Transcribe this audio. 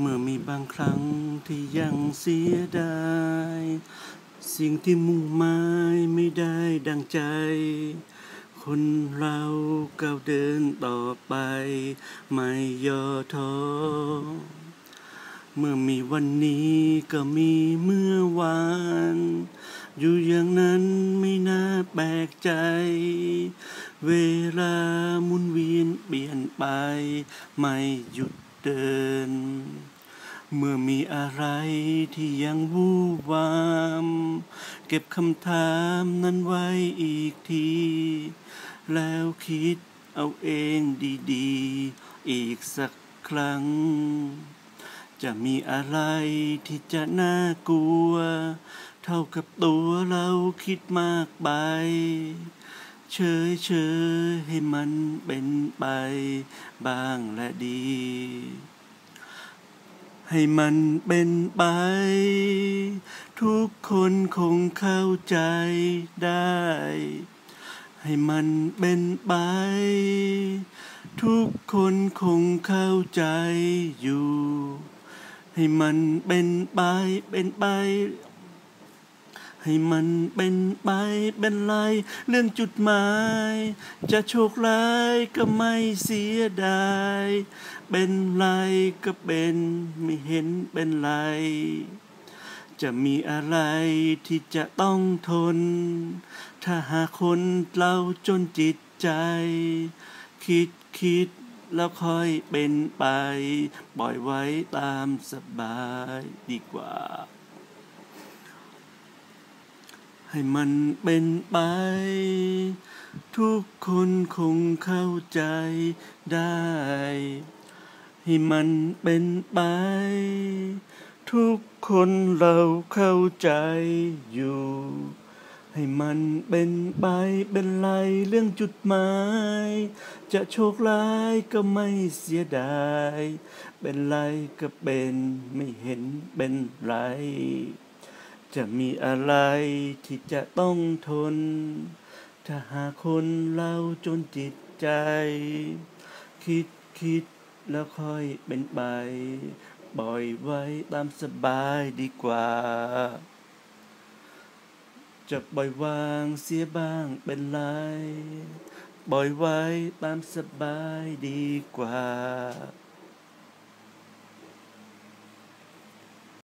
เมื่อมีบางครั้งที่ยังเสียดาย สิ่งที่มุ่งหมายไม่ได้ดังใจ คนเราก้าวเดินต่อไป ไม่ย่อท้อเมื่อมีวันนี้ก็มีเมื่อวาน อยู่อย่างนั้นไม่น่าแปลกใจ เวลาหมุนเวียนเปลี่ยนไป ไม่หยุดเดิน เมื่อมีอะไรที่ยังวูบวาม เก็บคำถามนั้นไว้อีกที แล้วคิดเอาเองดีๆ อีกสักครั้ง จะมีอะไรที่จะน่ากลัว เท่ากับตัวเราคิดมากไป เฉยเฉยๆให้มันเป็นไป บ้างและดี ให้มันเป็นไป ทุกคนคงเข้าใจได้ ให้มันเป็นไป ทุกคนคงเข้าใจอยู่ ให้มันเป็นไปเป็นไป ให้มันเป็นไปเป็นไร เรื่องจุดหมาย จะโชคร้ายก็ไม่เสียดาย เป็นไรก็เป็นไม่เห็นเป็นไร จะมีอะไรที่จะต้องทน ถ้าหาคนเราจนจิตใจ คิดคิดแล้วค่อยเป็นไป ปล่อยไว้ตามสบายดีกว่า ให้มันเป็นไป ทุกคนคงเข้าใจได้ ให้มันเป็นไป ทุกคนเราเข้าใจอยู่ ให้มันเป็นไปเป็นไรเรื่องจุดหมาย จะโชคร้ายก็ไม่เสียดาย เป็นไรก็เป็นไม่เห็นเป็นไร จะมีอะไรที่จะต้องทน ถ้าหากคนเราจนจิตใจ คิดคิดแล้วค่อยเป็นไปปล่อยไว้ตามสบายดีกว่า จะปล่อยวางเสียบ้างเป็นไร ปล่อยไว้ตามสบายดีกว่า